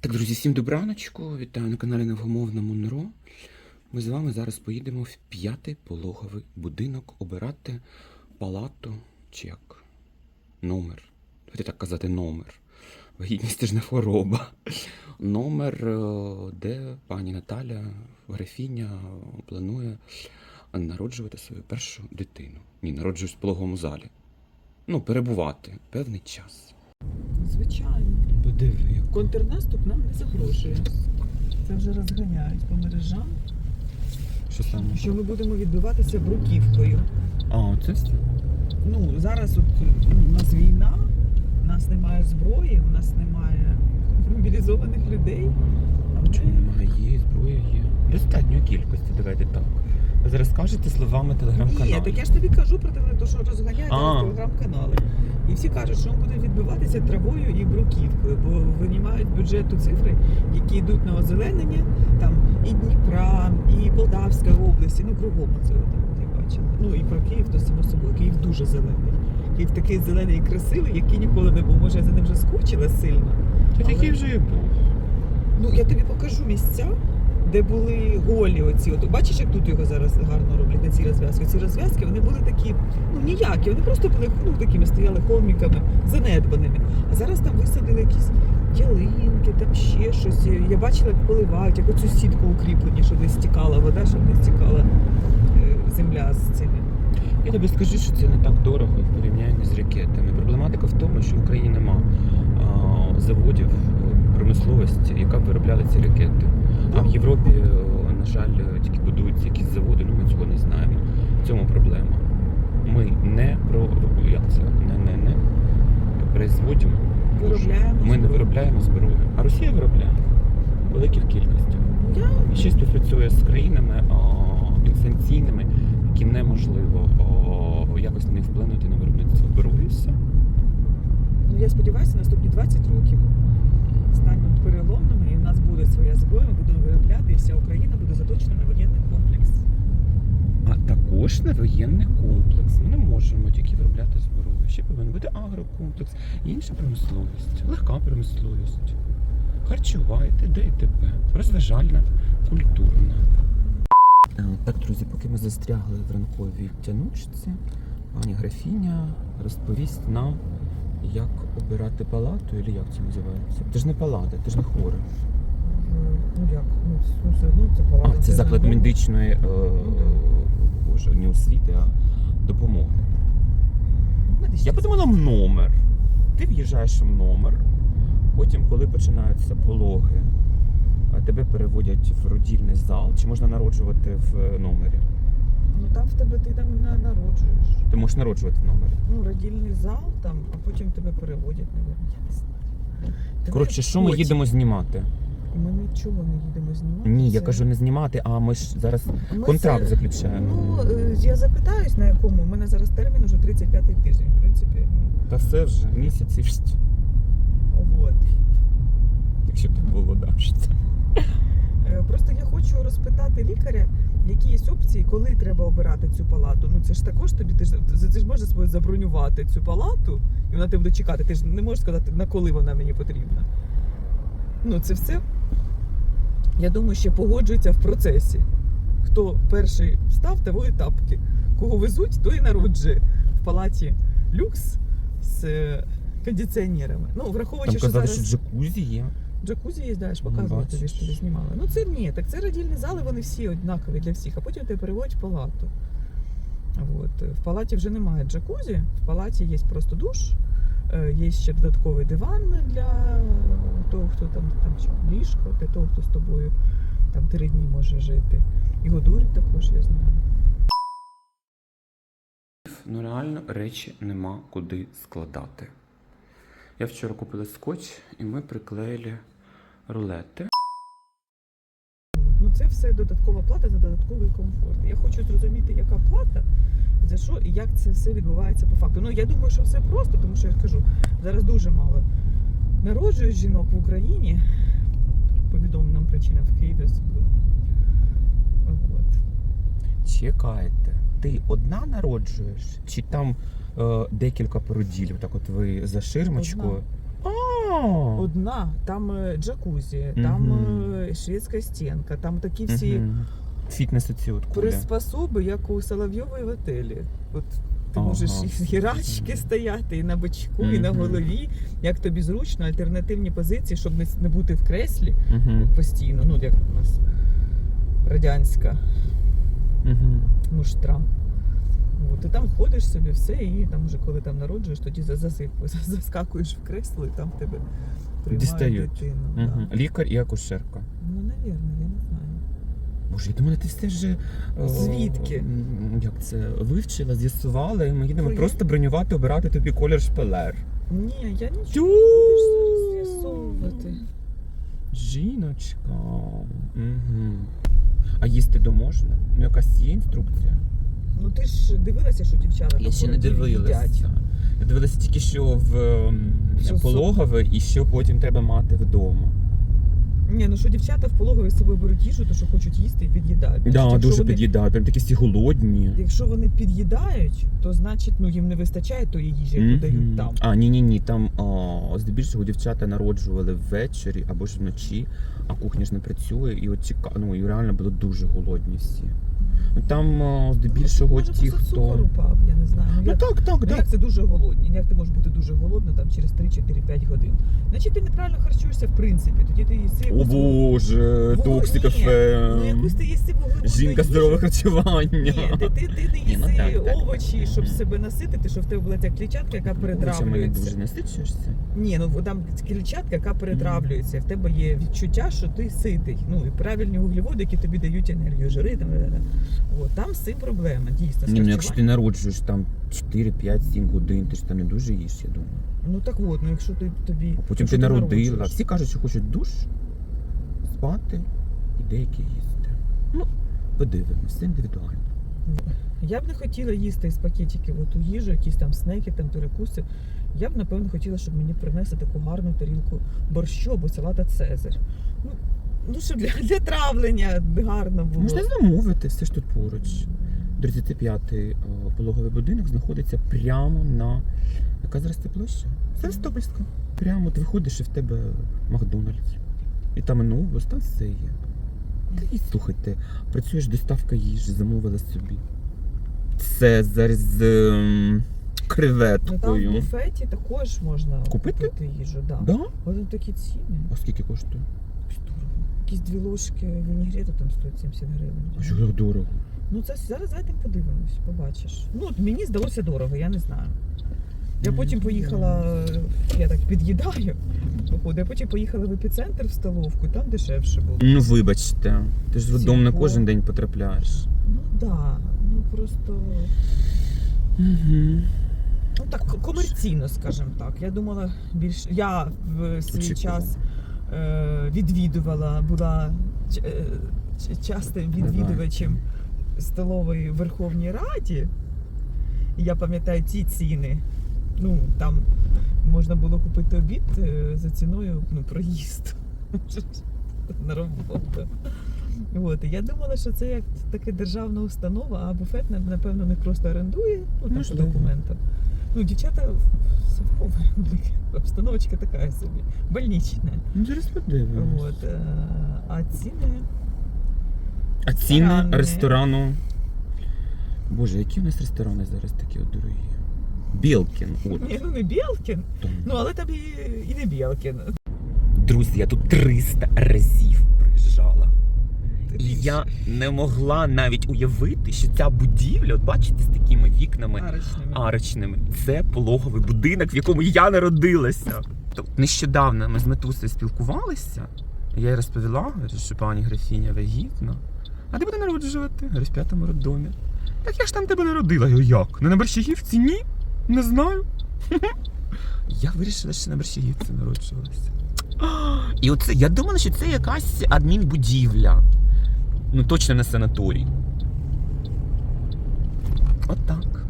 Так, друзі, всім добраночку. Вітаю на каналі Невгомовна Монро. Ми з вами зараз поїдемо в п'ятий пологовий будинок обирати палату чи як номер. Давайте так казати номер. Вагітність це ж не хвороба. Номер, е, де пані Наталя, графіня, планує народжувати свою першу дитину. Ні, народжують в пологовому залі. Ну, перебувати певний час. Звичайно. Подиви, Контрнаступ нам не загрожує. Це вже розганяють по мережам, що саме? що ми будемо відбиватися бруківкою. А, оце? Ну, зараз от ну, у нас війна, у нас немає зброї, у нас немає мобілізованих людей. А ми- Чому немає? Є, зброя є. Достатньої кількості, давайте так. Зараз скажете словами телеграм-каналу. Ні, так я ж тобі кажу про те, що розганяють телеграм-канали. І всі кажуть, що ми будемо відбиватися травою і бруківкою, бо винімають бюджету цифри, які йдуть на озеленення, там і Дніпра, і Полтавська області, ну кругом це там ти бачила. Ну і про Київ, то само собою. Київ дуже зелений. Київ такий зелений і красивий, який ніколи не був. Може, я за ним вже скучила сильно. Але- такий вже і був. Ну я тобі покажу місця, де були голі оці. От бачиш, як тут його зараз гарно роблять на ці розв'язки. Ці розв'язки вони були такі, ну ніякі, вони просто були ну, такими стояли холміками, занедбаними. А зараз там висадили якісь ялинки, там ще щось. Я бачила, як поливають, як оцю сітку укріплені, щоб не стікала вода, щоб не стікала е, земля з цими. Я тобі скажу, що це не так дорого в порівнянні з ракетами. Проблематика в тому, що в Україні нема а, заводів е, промисловості, яка б виробляла ці ракети. А в Європі, е, на жаль, е, тільки будуються якісь заводи, ну ми цього не знаємо. В цьому проблема. Ми не про як це не не не производимо. Виробляємо Ми не виробляємо зброю. А Росія виробляє в великих кількостях. Я І ще співпрацює з країнами о, інстанційними, які неможливо о, якось на них вплинути на виробництво все. Ну, я сподіваюся, наступні 20 років стануть переломними, і в нас буде своя зброя, ми будемо виробляти, і вся Україна буде заточена на воєнний комплекс. А також на воєнний комплекс. Ми не можемо тільки виробляти зброю. Ще повинен бути агрокомплекс, інша промисловість, легка промисловість, харчова, і т.д. і т.п. Розважальна, культурна. Е, Так, друзі, поки ми застрягли в ранковій тянучці, пані графіня розповість нам, як обирати палату, або як це називається. Це ж не палата, це ж не хора. Ну як? Ну, все одно це палата. А, це заклад медичної е, боже, не освіти, а допомоги. Я подумала в номер. Ти в'їжджаєш в номер, потім, коли починаються пологи, тебе переводять в родільний зал, чи можна народжувати в е, номері? Ну там в тебе ти там на- народжуєш. Ти можеш народжувати в номері. Ну, родільний зал там, а потім тебе переводять, мабуть. Я не знаю. Коротше, що ми потім. їдемо знімати? Ми нічого не їдемо знімати. Ні, я Це- кажу не знімати, а ми ж зараз Ми контракт це- заключаємо. Ну, е, я запитаюсь, на якому. У мене зараз термін уже 35-й тиждень, в принципі. ну, Та все вже місяць і ж, От. якщо так було, да. це. Е, Просто я хочу розпитати лікаря, які є опції, коли треба обирати цю палату. Ну це ж також тобі ти ж ти ж можеш собою забронювати цю палату, і вона тебе буде чекати. Ти ж не можеш сказати, на коли вона мені потрібна. Ну, це все. Я думаю, ще погоджується в процесі. Хто перший став, того і тапки. Кого везуть, то і народжує в палаті люкс з е, кондиціонерами. Ну, враховуючи, Там що казали, зараз... що джакузі є. Джакузі ж Ну, показувала бачиш. тобі, що тобі знімала. Ну це ні, так це родільні зали, вони всі однакові для всіх, а потім тебе переводять в палату. От. В палаті вже немає джакузі, в палаті є просто душ, е, є ще додатковий диван для того, хто там, там ліжко, для того, хто з тобою там три дні може жити. І годують також, я знаю. Ну реально речі нема куди складати. Я вчора купила скотч і ми приклеїли рулети. Ну це все додаткова плата за додатковий комфорт. Я хочу зрозуміти, яка плата за що і як це все відбувається по факту. Ну я думаю, що все просто, тому що я кажу, зараз дуже мало народжують жінок в Україні по відомим причинам в Києві особливо. От. Чекайте, ти одна народжуєш? Чи там е, декілька породілів? Так от ви за ширмочкою? Одна, там е, джакузі, там Мгм. е, шведська стінка, там такі всі Мгм. Фітнес оці от куля. приспособи, як у Соловйової в отелі. От ти Ага. можеш і з гірачки стояти, і на бочку, і на Мгм. голові. Як тобі зручно, альтернативні позиції, щоб не, не бути в креслі Мгм. постійно, ну як у нас радянська Мгм. муштра. От, і там ходиш собі, все, і там вже коли там народжуєш, тоді за- засип- заскакуєш в кресло, і там тебе приймають Дістають. дитину. Да. Лікар і акушерка. Ну, навірно, я не знаю. Боже, я думала, ти все вже е, Звідки? м, як це вивчила, з'ясувала, і ми їдемо Ну, я- просто бронювати, обирати тобі колір шпалер. Ні, я нічого Тю! будеш зараз з'ясовувати. Жіночка. Угу. А їсти то можна? Ну якась є інструкція? Ж дивилася, що дівчата Я ще не дивилася. Я дивилася тільки що в Що пологове і що потім треба мати вдома. Ні, ну що дівчата в пологові з собою беруть їжу, то що хочуть їсти і під'їдають. Да, якщо дуже вони- під'їдають, прям такі всі голодні. Якщо вони під'їдають, то значить ну їм не вистачає тої їжі, яку Мгм. дають там. А, ні, ні, ні. Там о, здебільшого дівчата народжували ввечері або ж вночі, а кухня ж не працює, і от чека... ну, і реально були дуже голодні всі. Там о, здебільшого Може, ті, просто хто. упав, я не знаю. Ну, Ну як, так, так, ну, так. як це дуже голодні? Як ти можеш бути дуже голодна там через 3-4-5 годин? Значить, ти неправильно харчуєшся в принципі. Тоді ти їси О якусь- боже, токсик ні, ФМ. Ну якусь ти їси вуглеводну Жінка їжу. здорове харчування. Ні, ти, ти, ти не Ні, ну їси так, так, овочі, так. щоб себе наситити, щоб в тебе була ця клітчатка, яка Хоча мене перетравлюється. дуже насичуєшся. Ні, ну там клітчатка, яка перетравлюється. В тебе є відчуття, що ти ситий. Ну і правильні вуглеводи, які тобі дають енергію, жири там. да-да-да. От, там з цим проблема, дійсно. Ні, ну якщо ти народжуєш там 4, 5, 7 годин, ти ж там не дуже їш, я думаю. Ну так от, ну якщо ти тобі. А потім ти народила. Всі кажуть, що хочуть душ, спати і деякі їсти. Ну, подивимось, все індивідуально. Я б не хотіла їсти із пакетиків оту їжу, якісь там снеки, там перекуси. Я б напевно хотіла, щоб мені принесли таку гарну тарілку борщу або салата Цезар. Ну, ну щоб для, для травлення гарно було. Можна замовити, все ж тут поруч. 35-й е, пологовий будинок знаходиться прямо на. Яка зараз це площа? Севастопольська. Прямо ти виходиш і в тебе Макдональдс. І там новос, там все є. Та і слухайте, працюєш доставка їжі, замовила собі. Цезарь з ем, Ну, там в креветкою. буфеті також можна Купити? купити їжу. Да. Да? Там такі ціни. А скільки коштує? Якісь дві ложки вінігрету там стоять 70 гривень. Що так дорого? Ну це зараз зайдемо подивимось, побачиш. Ну от мені здалося дорого, я не знаю. Я потім поїхала, я так під'їдаю, походу, я потім поїхала в епіцентр в столовку, там дешевше було. Ну вибачте, ти ж додому Типу. кожен день потрапляєш. Ну так, да, ну просто Угу. ну так комерційно, скажімо так. Я думала більш я в свій Очікувала. час відвідувала, була е, частим відвідувачем столової в Верховній Раді. І я пам'ятаю ці ціни. Ну, там можна було купити обід е, за ціною ну, проїзду на роботу. От, і я думала, що це як така державна установа, а буфет напевно не просто орендує ну, там, по документам. Ну, дівчата совкові, обстановочка така собі, больнична. Ну подивимось. От, е, а ціни А ціни Ресторани. ресторану. Боже, які у нас ресторани зараз такі от дорогі? Білкін. От. ні, ну не Білкін, там. ну але там і, і не Білкін. Друзі, я тут 300 разів приїжджала. І я не могла навіть уявити, що ця будівля, от бачите, з такими вікнами арочними. арочними, це пологовий будинок, в якому я народилася. Тут нещодавно ми з Метусею спілкувалися. Я їй розповіла, що пані графіня вагітна. А де буде народжувати? Говорю, в п'ятому роддомі. Так я ж там тебе народила. Я говорю, як? Не на Борщагівці? Ні? Не знаю. Я вирішила, що на Борщагівці народжувалася. І оце, я думала, що це якась адмінбудівля. Ну, точно не санаторій. Отак.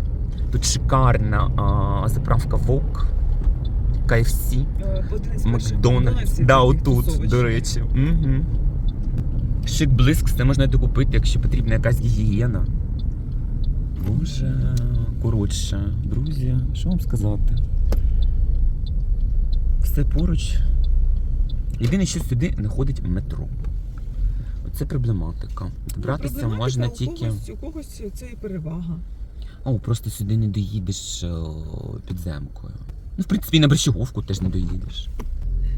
Тут шикарна а, заправка Вок, KFC, Е, Макдональдс. Да, отут, до речі. Угу. Шик блиск, все можна докупити, якщо потрібна якась гігієна. Боже, коротше, друзі, що вам сказати? все поруч. Єдине, що сюди не ходить метро. Оце проблематика. Добратися Проблематика можна у тільки. когось, у когось це і перевага. О, просто сюди не доїдеш о, підземкою. Ну, в принципі, і на Борщаговку теж не доїдеш.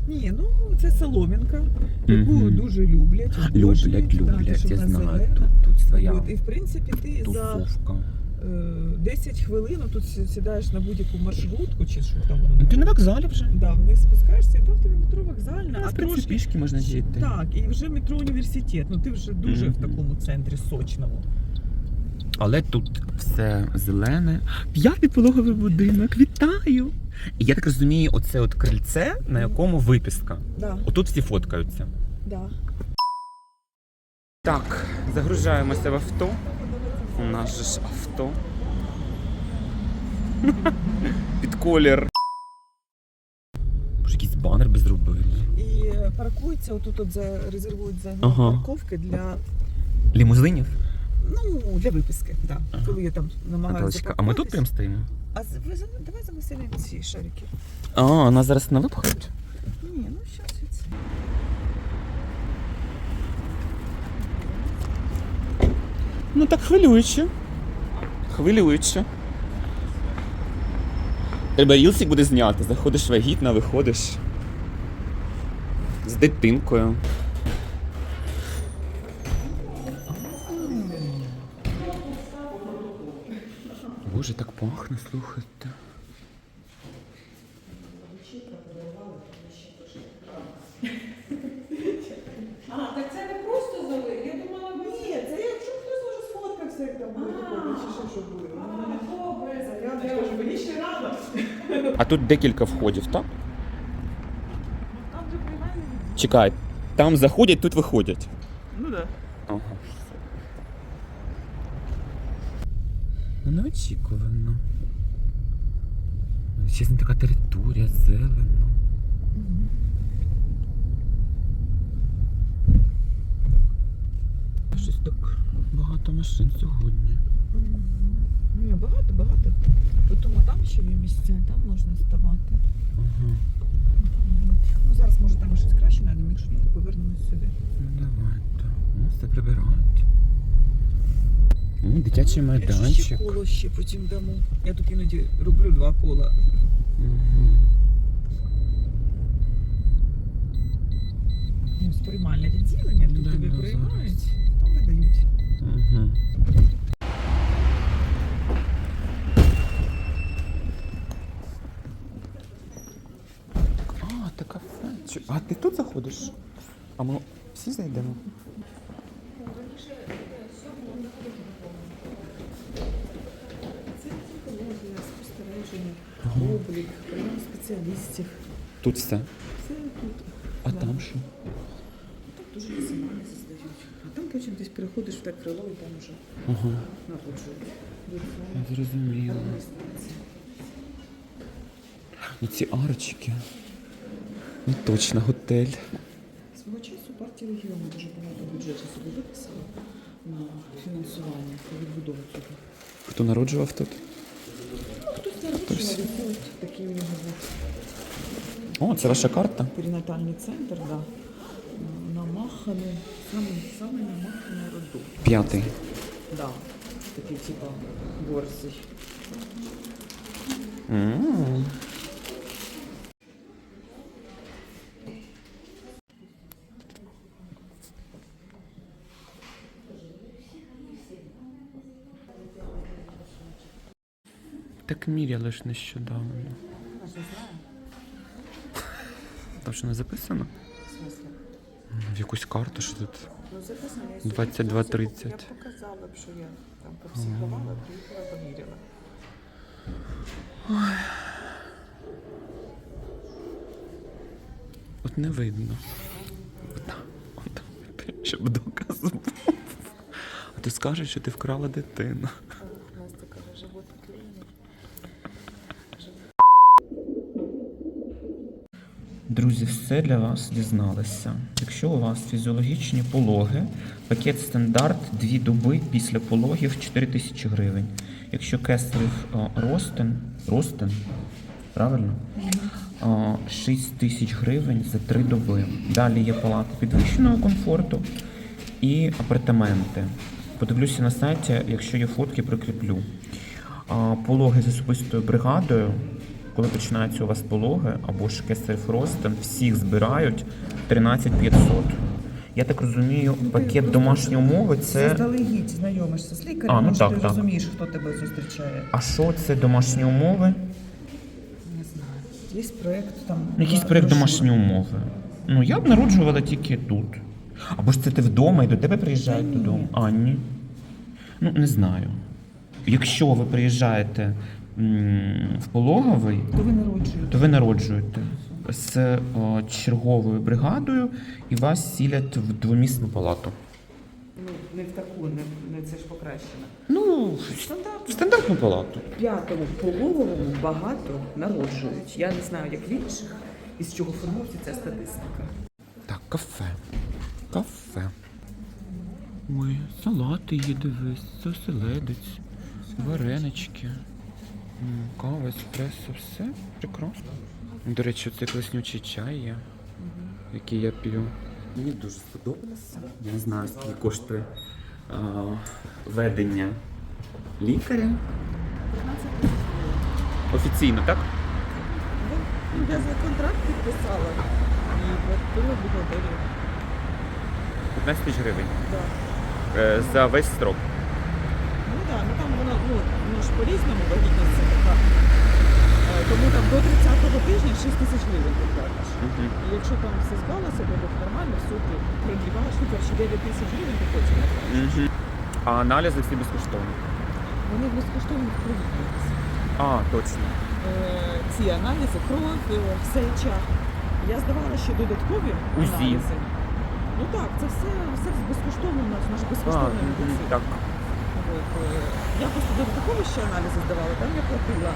Ні, ну це соломінка, яку Мгм. дуже люблять. Люблять, обожнюють, да, люблять, що я вона знаю. зелена. Тут, тут своя От, і в принципі ти за тусовка. Е, 10 хвилин тут сідаєш на будь-яку маршрутку чи що там воно. Ти на вокзалі вже. Да, вниз спускаєшся, і там тобі метро вокзальна, А, а трошки пішки можна жити. Так, і вже метро університет. Ну ти вже дуже в такому центрі сочному. Але тут все зелене. П'ятий пологовий будинок, вітаю! І я так розумію, оце от крильце, на якому виписка. Да, Отут всі фоткаються. да. Так, загружаємося в авто. Нас же ж авто. Під колір. Боже, якийсь банер би зробили. І паркуються, отут от за, резервують за Ага. парковки для, Лімузинів? ну, для виписки. Да. Ага. Коли я там намагаюся Наталочка, а ми тут прям стоїмо? А з- ви за- давай замасимо ці шарики. А, нас зараз не випхають. Ні, ну щас я це. Ну так хвилююче. Хвилююче. Треба рілсик буде зняти. Заходиш вагітна, виходиш. З дитинкою. Боже, так пахне, слухайте. А, так це не просто залив. Я думала, ви Ні, це якщо хтось може сфоткався, як там буде виходить, чи ще що буде. добре. Я ж кажу, мені ще рано. А тут декілька входів, так? Чекай, там заходять, тут виходять. Ну так. Ага. Ну, неочікувано. Величезна така територія, зелено. Щось так багато машин сьогодні. Ні, багато, багато. Потім там ще є місця, там можна ставати. Ага. Ну зараз може там щось краще знайдемо, якщо ні, то повернемось сюди. Ну давайте. Ну, все прибирають. Ну, дитячий Якщо ще майданчик. коло ще потім дамо. Я тут іноді роблю два кола. Мгм. Ну, з приймальне відділення, тут Да, тобі да, приймають, там видають. Мгм. А, це кафе. Чи- А ти тут заходиш? А ми всі зайдемо? Це психологія, спостереження, облік, прийом спеціалістів. Тут все. Це тут. А Да. там що? Тут дуже резонанси здають. А там потім десь переходиш в те крило і там вже Ага, народжують. я. І ці арочки. Ну точно готель. Свого часу партія регіону дуже багато бюджету собі виписала на фінансування та відбудову цього. Хто народжував тут? Ну, хтось народжував, і такий у нього був О, це ваша карта? перинатальний центр, да. намаханий, саме, саме намаханий роддом. П'ятий. Да. Такий типа борзий. М. Так міряли ж нещодавно. Там що не записано? В якусь карту, що тут. Ну, записано, я 22:30. Я б показала б, що я там попсихувала, приїхала, поміряла. От не видно. От, от, щоб доказ був. А ти скажеш, що ти вкрала дитину. Настя каже, живот клеєний. Друзі, все для вас дізналися. Якщо у вас фізіологічні пологи, пакет стандарт 2 доби після пологів 4 тисячі гривень. Якщо кесарів ростин, ростин, правильно? 6 тисяч гривень за 3 доби. Далі є палати підвищеного комфорту і апартаменти. Подивлюся на сайті, якщо є фотки, прикріплю. Пологи з особистою бригадою, коли починаються у вас пологи або ж кесарів розтин, всіх збирають 13 500. Я так розумію, пакет домашні умови це. Заздалегідь знайомишся з лікарем, А, ну може так, ти так. розумієш, хто тебе зустрічає. А що це домашні умови? Не знаю. Є проєкт там. Ну, Якийсь проєкт домашні умови. Ну, я б народжувала тільки тут. Або ж це ти вдома і до тебе приїжджають додому. А, ні. Ну, не знаю. Якщо ви приїжджаєте в пологовий, То ви народжуєте. то ви народжуєте з о, черговою бригадою і вас сілять в двомісну палату. Ну, не в таку, не, не це ж покращено. Ну, Стандарт. стандартну палату. В П'ятому пологовому багато народжують. Я не знаю, як в інших, і з чого формується ця статистика. Так, кафе. Кафе. Ой, салати є, дивись, оселедець, варенички, кава, еспресо, все прекрасно. До речі, це класнючий чай є, який я п'ю. Мені дуже сподобалося. Я не знаю, скільки коштує а, ведення лікаря. Офіційно, так? Ну, я за контракт підписала і платила бухгалтерію. 15 тисяч гривень. Да. Е, За весь строк. Так, ну там воно, ну, воно ж по-різному вагітність це така. Е, Тому там до 30-го тижня 6 тисяч гривень ти платиш. І якщо там все збалося, то нормально, все, ти продліваєш, ну, коротше, 9 тисяч гривень ти потім не платиш. А аналізи всі безкоштовні. Вони безкоштовно проводяться. А, точно. Е, Ці аналізи, кров, е, сеча. Я здавала ще додаткові УЗІ. аналізи. Ну так, це все, все безкоштовно у нас, наш А, безкоштовний мгм, медицина. так. Е, я просто додатково ще аналізи здавала, там я платила.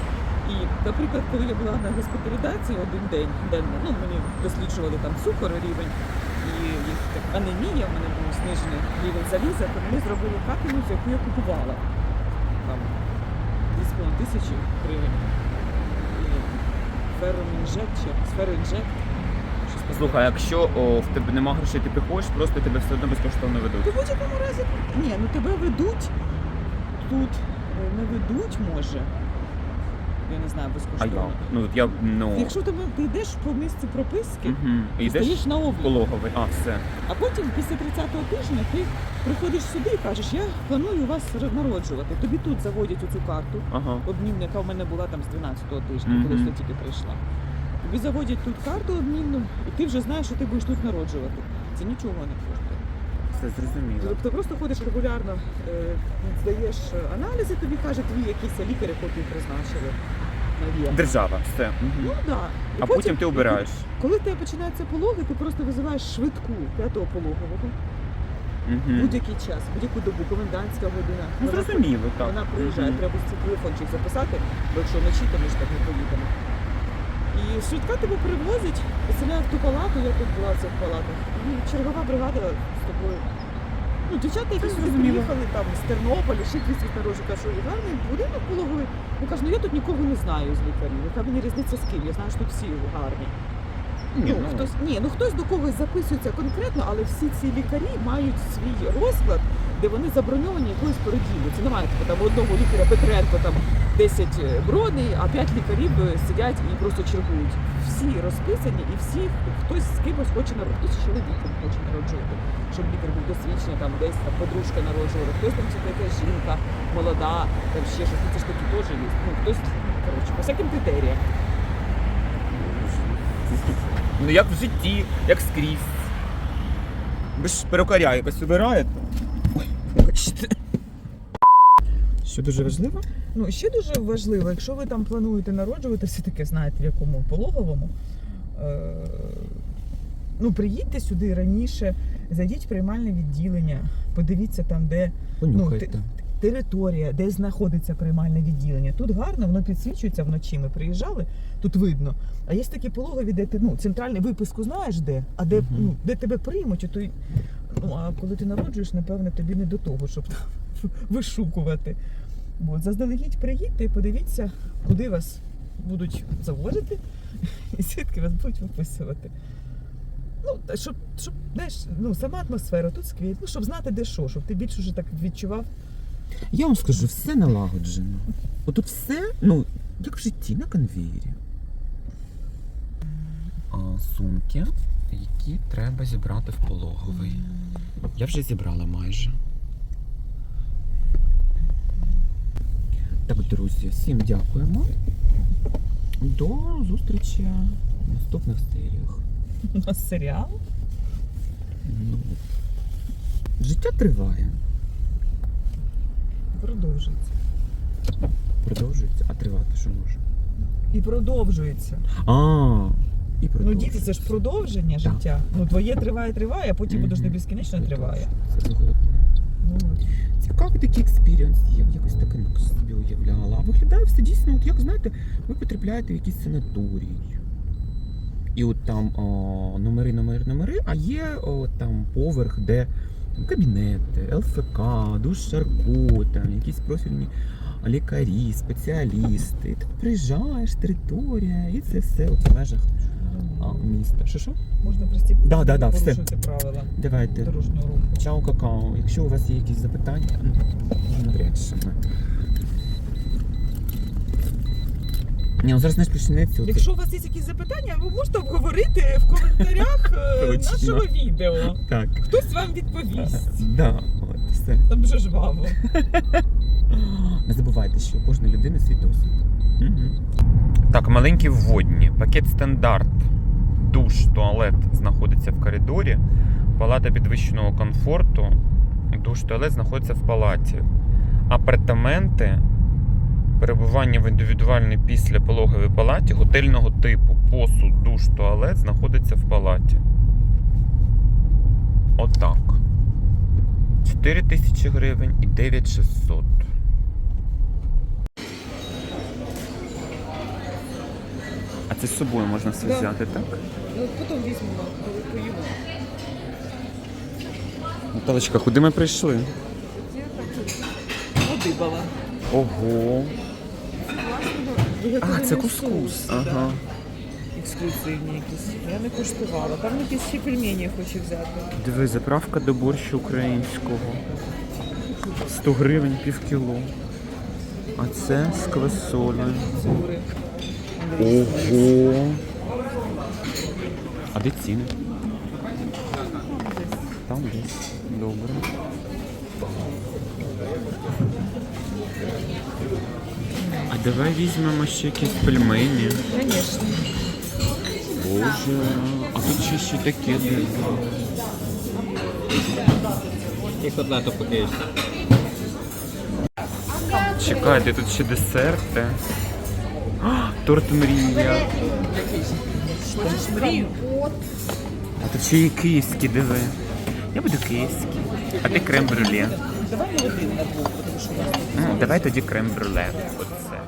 І, наприклад, коли я була на госпіталізації один день, денно, ну мені досліджували там цукор рівень і є так, анемія, в мене був знижений рівень заліза, то мені зробили капельницю, яку я купувала. Там 2,5 тисячі гривень. Чи таке. Слухай, якщо о, в тебе нема грошей, ти приходиш, просто тебе все одно безкоштовно То ведуть. в будь-якому разі, ні, ну тебе ведуть тут, е, не ведуть, може. Я не знаю, А я? Ну, от я, ну... Якщо тебе ти йдеш по місці прописки, Угу. Йдеш стоїш на пологовий. А, все. а потім після 30-го тижня ти приходиш сюди і кажеш, я планую вас народжувати. Тобі тут заводять оцю карту, Ага. обмінну, яка в мене була там з 12-го тижня, коли я тільки прийшла. Тобі заводять тут карту обмінну, і ти вже знаєш, що ти будеш тут народжувати. Це нічого не коштує. Все зрозуміло. Тобто просто ходиш регулярно, е, здаєш аналізи, тобі каже, твій якийсь лікар, якого ти призначили. навіяно. Держава, все. Ну да. І А потім ти обираєш. Коли тебе починаються пологи, ти просто визиваєш швидку п'ятого пологового Угу. будь-який час, будь-яку добу, комендантська година. Ну, зрозуміло, так. Вона приїжджає, Мгм. треба телефончик записати, бо якщо вночі, то ми ж так не поїдемо. І швидка тебе привозить, поселяє в ту палату, я тут була в цих палатах. І чергова бригада з тобою. Ну, дівчата, які сюди приїхали там з Тернополя, ще якісь від народжу, кажу, «Ой, гарний будинок пологовий. Ну кажу, ну я тут нікого не знаю з лікарів. Яка мені різниця з ким? Я знаю, що тут всі гарні. Ні, ну, ну, хтось, ні, ну хтось до когось записується конкретно, але всі ці лікарі мають свій розклад, де вони заброньовані якоюсь породіллю. Це немає типу, там одного лікаря Петренко там 10 броней, а 5 лікарів е, сидять і просто чергують. Всі розписані і всі хтось з кимось хоче народжувати, хтось з чоловіком хоче народжувати, щоб лікар був досвідчений, там десь там подружка народжувала, хтось там чи якась жінка молода, там ще щось. Це ж такі теж є. Ну хтось коротше, по всяким критеріям. Ну як в житті, як скрізь. Ви ж перукаря якось вибираєте. Ой, бачите. Що дуже важливо? Ну, ще дуже важливо, якщо ви там плануєте народжувати, все таки знаєте, в якому пологовому. Е- ну, приїдьте сюди раніше, зайдіть в приймальне відділення, подивіться там, де Понюхайте. ти- територія, де знаходиться приймальне відділення. Тут гарно, воно підсвічується вночі. Ми приїжджали, тут видно. А є такі пологові, де ти ну, центральний виписку знаєш де, а де, Мгм. ну, де тебе приймуть, то ну, а коли ти народжуєш, напевне, тобі не до того, щоб вишукувати. От, заздалегідь приїдьте і подивіться, куди вас будуть заводити, і свідки вас будуть виписувати. Ну, щоб, щоб знаєш, ну, сама атмосфера тут сквіт, ну, щоб знати, де що, щоб ти більше вже так відчував. Я вам скажу, все налагоджено. Отут все, ну, як в житті, на конвеєрі. А, сумки, які треба зібрати в пологовий. Я вже зібрала майже. Так, друзі, всім дякуємо. До зустрічі в наступних серіях. У нас серіал. Ну, життя триває, Продовжується. продовжується, а тривати що може? І продовжується. А, і Ну, продовжується. діти, це ж продовження життя. Ну, твоє триває, триває, а потім будеш не безкінечно триває. Це згодно. Ну, от. Цікавий такий експірієнс, я якось таке собі уявляла. А виглядає все дійсно, от як знаєте, ви потрапляєте в якийсь санаторій. І от там о, номери, номери, номери, а є о, там поверх, де там, кабінети, ЛФК, душ Шарко, там якісь профільні лікарі, спеціалісти. І ти приїжджаєш, територія, і це все от в межах а, міста. Що що? Можна пристібнути, Да, да, да, все. правила Давайте. дорожнього руху. Чао, какао. Якщо у вас є якісь запитання, ну, навряд чи ми. Ні, ну зараз знаєш почнеться. оце- Якщо у вас є якісь запитання, ви можете обговорити в коментарях е, Точно. нашого відео. Так. Хтось вам відповість. Да, от, все. Там дуже жваво. Не забувайте, що у кожної людини свій досвід. Угу. Так, маленькі вводні. Пакет стандарт. Душ, туалет знаходиться в коридорі. Палата підвищеного комфорту. Душ, туалет знаходиться в палаті. Апартаменти. Перебування в індивідуальній післяпологовій палаті готельного типу. Посуд, душ, туалет знаходиться в палаті. Отак. 4 тисячі гривень і 9600. А це з собою можна все Да. взяти, так? Ну, потім візьмемо, коли поїмо. Наталочка, куди ми прийшли? Подибала. Ого. А, це кускус. Ага. Ексклюзивні якісь. Я не коштувала. Там якісь ще пельмені хочу взяти. Диви, заправка до борщу українського. 100 гривень пів кіло. А це з квасолею. Цури. Ого. А де ціни? Там десь. Добре. А давай візьмемо ще якісь пельмені. Звісно. Боже, а тут ще ще таке. І котлету покиєш. Чекайте, тут ще десерти. Торт мрія. А тут ще є київські, диви. Я буду київський. А ти крем-брюле. Давай на один на двох, тому що у нас давай тоді крем-брюле. Оце.